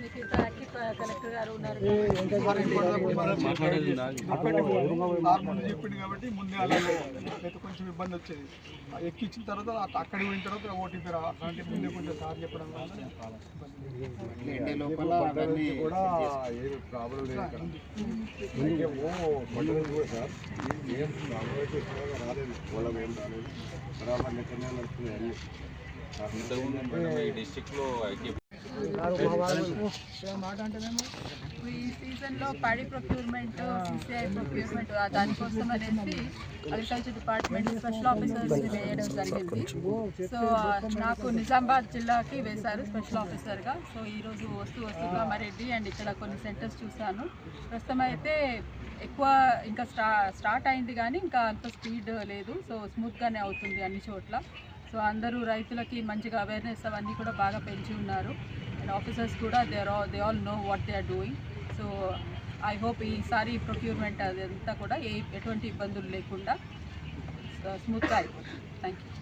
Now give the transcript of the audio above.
లిఖిత అఖిత చెప్పింది కాబట్టి ముందే అలాగే అయితే కొంచెం ఇబ్బంది వచ్చేది ఎక్కిచ్చిన తర్వాత అక్కడికి పోయిన తర్వాత ఓటీపీ ముందే కొంచెం సార్ చెప్పడం కూడా కూడా రాలేదు ఇంతకుముందు ఐటీ సీజన్లో పాడి ప్రొక్యూర్మెంట్ సిసిఐ ప్రొక్యూర్మెంట్ దానికోసం అనేసి అగ్రికల్చర్ డిపార్ట్మెంట్ స్పెషల్ ఆఫీసర్స్ని వేయడం జరిగింది. సో నాకు నిజామాబాద్ జిల్లాకి వేశారు స్పెషల్ ఆఫీసర్గా. సో ఈరోజు వస్తూ వస్తూ కామారెడ్డి అండ్ ఇక్కడ కొన్ని సెంటర్స్ చూశాను. ప్రస్తుతం అయితే ఎక్కువ ఇంకా స్టా స్టార్ట్ అయింది కానీ ఇంకా అంత స్పీడ్ లేదు. సో స్మూత్గానే అవుతుంది అన్ని చోట్ల. సో అందరూ రైతులకి మంచిగా అవేర్నెస్ అవన్నీ కూడా బాగా పెంచి ఉన్నారు. అండ్ ఆఫీసర్స్ కూడా they are they all know what they are doing so I hope ఈసారి ప్రొక్యూర్మెంట్ అదంతా కూడా ఏ ఎటువంటి ఇబ్బందులు లేకుండా uh, స్మూత్గా అయిపోతుంది. Thank you